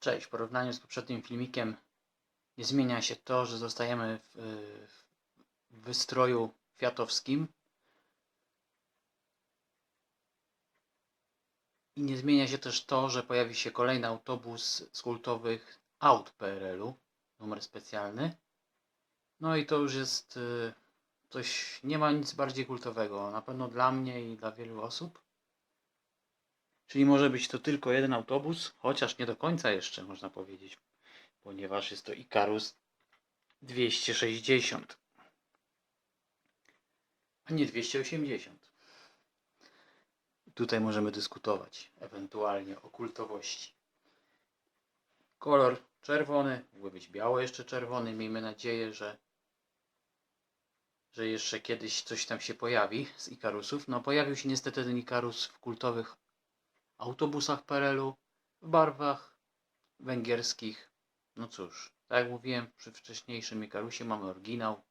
Cześć, w porównaniu z poprzednim filmikiem nie zmienia się to, że zostajemy w, w wystroju fiatowskim i nie zmienia się też to, że pojawi się kolejny autobus z kultowych aut PRL-u, numer specjalny. No i to już jest y, coś, nie ma nic bardziej kultowego, na pewno dla mnie i dla wielu osób. Czyli może być to tylko jeden autobus, chociaż nie do końca jeszcze można powiedzieć, ponieważ jest to Ikarus 260, a nie 280. Tutaj możemy dyskutować ewentualnie o kultowości. Kolor czerwony, mógłby być biało jeszcze czerwony. Miejmy nadzieję, że, że jeszcze kiedyś coś tam się pojawi z Ikarusów. No pojawił się niestety ten Ikarus w kultowych autobusach PRL-u, w barwach węgierskich. No cóż, tak jak mówiłem przy wcześniejszym Ikarusie mamy oryginał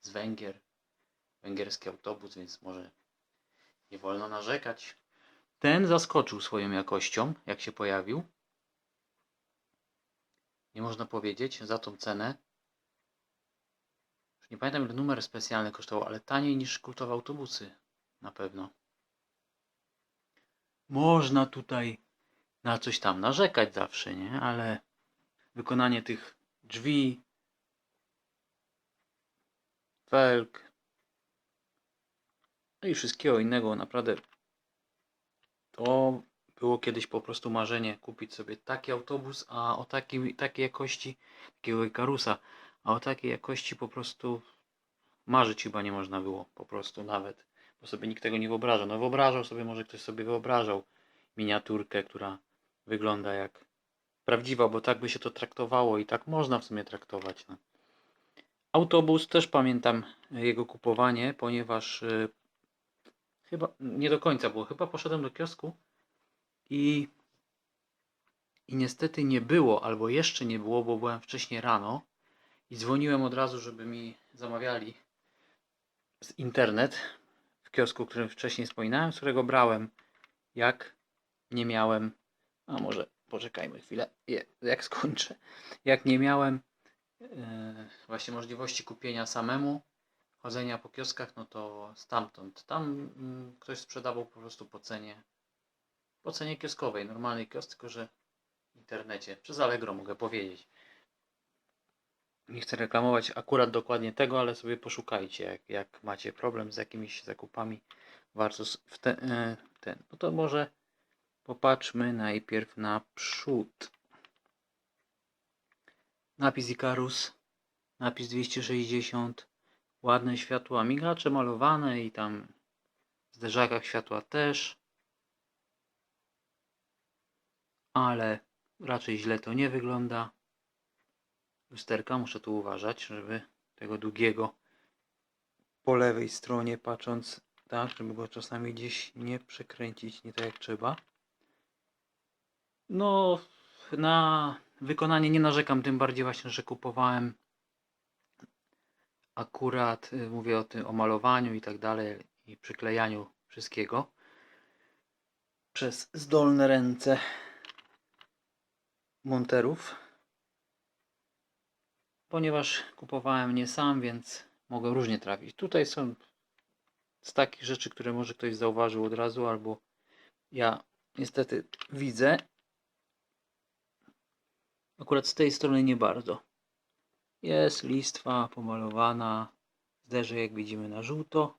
z Węgier, węgierski autobus, więc może nie wolno narzekać. Ten zaskoczył swoją jakością, jak się pojawił. Nie można powiedzieć za tą cenę. Już nie pamiętam ile numer specjalny kosztował, ale taniej niż kultowe autobusy na pewno. Można tutaj na coś tam narzekać zawsze, nie? Ale wykonanie tych drzwi, felg no i wszystkiego innego naprawdę to było kiedyś po prostu marzenie kupić sobie taki autobus, a o takiej, takiej jakości, takiego Ikarusa, a o takiej jakości po prostu marzyć chyba nie można było, po prostu nawet, bo sobie nikt tego nie wyobrażał. No wyobrażał sobie, może ktoś sobie wyobrażał miniaturkę, która wygląda jak prawdziwa, bo tak by się to traktowało i tak można w sumie traktować. No. Autobus też pamiętam jego kupowanie, ponieważ y, chyba nie do końca było. Chyba poszedłem do kiosku i, i niestety nie było, albo jeszcze nie było, bo byłem wcześniej rano i dzwoniłem od razu, żeby mi zamawiali z internet kiosku, o którym wcześniej wspominałem, z którego brałem, jak? Nie miałem, a może poczekajmy chwilę, jak skończę, jak nie miałem e, właśnie możliwości kupienia samemu, chodzenia po kioskach, no to stamtąd. Tam mm, ktoś sprzedawał po prostu po cenie, po cenie kioskowej, normalnej kiosk, tylko że w internecie, przez Allegro mogę powiedzieć. Nie chcę reklamować akurat dokładnie tego, ale sobie poszukajcie, jak, jak macie problem z jakimiś zakupami versus w e, ten. No to może popatrzmy najpierw na przód. Napis Icarus, napis 260, ładne światła, migacze malowane i tam w zderzakach światła też. Ale raczej źle to nie wygląda. Lusterka, muszę tu uważać, żeby tego długiego po lewej stronie patrząc, tak, żeby go czasami gdzieś nie przekręcić nie tak jak trzeba. No, na wykonanie nie narzekam, tym bardziej właśnie, że kupowałem akurat, y, mówię o tym, o malowaniu i tak dalej i przyklejaniu wszystkiego przez zdolne ręce monterów ponieważ kupowałem nie sam, więc mogę różnie trafić. Tutaj są z takich rzeczy, które może ktoś zauważył od razu, albo ja niestety widzę. Akurat z tej strony nie bardzo. Jest listwa pomalowana. Zderzę jak widzimy na żółto.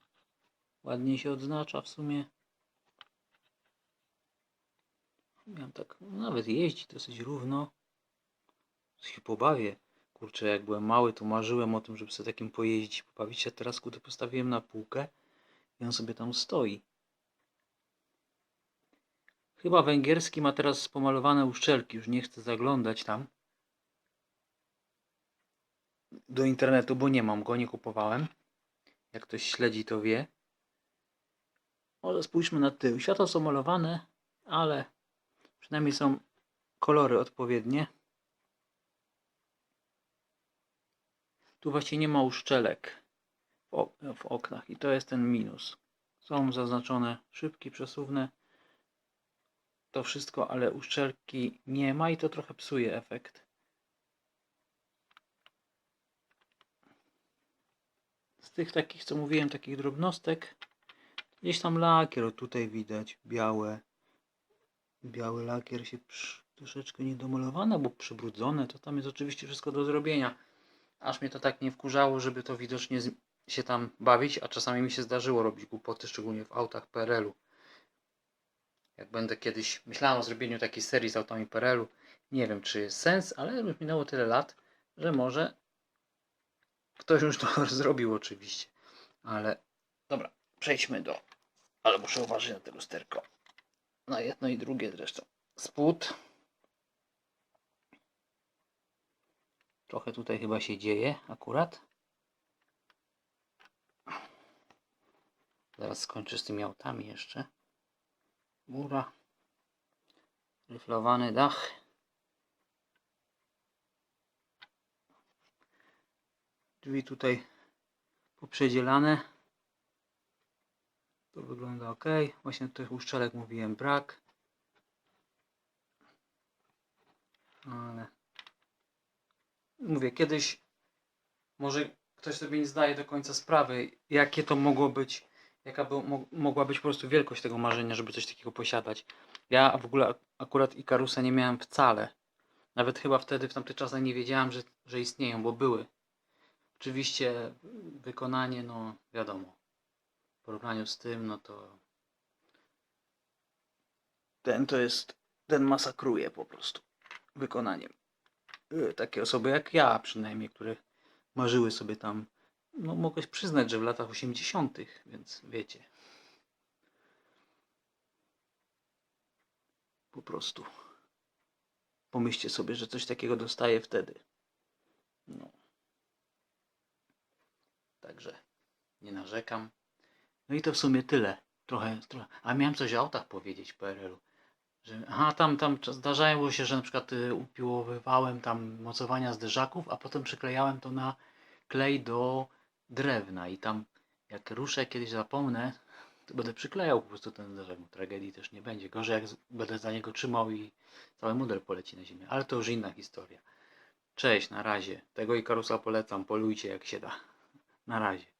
Ładnie się odznacza w sumie. Miałem tak nawet jeździ dosyć równo. Się pobawię. Kurczę, jak byłem mały, to marzyłem o tym, żeby sobie takim pojeździć, pobawić się. Teraz kurde postawiłem na półkę i on sobie tam stoi. Chyba węgierski ma teraz pomalowane uszczelki, już nie chcę zaglądać tam do internetu, bo nie mam go, nie kupowałem. Jak ktoś śledzi, to wie. Może spójrzmy na tył. Światła są malowane, ale przynajmniej są kolory odpowiednie. Tu właśnie nie ma uszczelek w, ok w oknach i to jest ten minus. Są zaznaczone szybki, przesuwne. to wszystko, ale uszczelki nie ma i to trochę psuje efekt. Z tych takich, co mówiłem, takich drobnostek, gdzieś tam lakier, tutaj widać, białe. Biały lakier się przy, troszeczkę niedomalowany, bo przybrudzone, to tam jest oczywiście wszystko do zrobienia. Aż mnie to tak nie wkurzało, żeby to widocznie się tam bawić, a czasami mi się zdarzyło robić głupoty, szczególnie w autach PRL-u. Jak będę kiedyś, myślałem o zrobieniu takiej serii z autami PRL-u, nie wiem czy jest sens, ale już minęło tyle lat, że może ktoś już to zrobił oczywiście. Ale dobra, przejdźmy do, ale muszę uważać na to lusterko. Na jedno i drugie zresztą. Spód. Trochę tutaj chyba się dzieje akurat. Zaraz skończę z tymi autami jeszcze. Mura. Ryflowany dach. Drzwi tutaj poprzedzielane. To wygląda ok. Właśnie tych uszczelek mówiłem brak. Ale mówię, kiedyś może ktoś sobie nie zdaje do końca sprawy, jakie to mogło być, jaka by, mo, mogła być po prostu wielkość tego marzenia, żeby coś takiego posiadać. Ja w ogóle ak- akurat Ikarusa nie miałem wcale. Nawet chyba wtedy, w tamtych czasach nie wiedziałem, że, że istnieją, bo były. Oczywiście wykonanie, no wiadomo, w porównaniu z tym, no to ten to jest, ten masakruje po prostu wykonaniem. Y, Takie osoby jak ja przynajmniej, które marzyły sobie tam, no mogę przyznać, że w latach 80., więc wiecie. Po prostu. Pomyślcie sobie, że coś takiego dostaję wtedy. No. Także nie narzekam. No i to w sumie tyle. Trochę, trochę. A miałem coś o autach powiedzieć w PRL-u. Że, aha, tam, tam zdarzało się, że na przykład y, upiłowywałem tam mocowania zderzaków, a potem przyklejałem to na klej do drewna i tam jak ruszę kiedyś zapomnę, to będę przyklejał po prostu ten zderzak. Tragedii też nie będzie. Gorzej jak będę za niego trzymał i cały model poleci na ziemię. Ale to już inna historia. Cześć, na razie. Tego i karusa polecam. Polujcie jak się da. Na razie.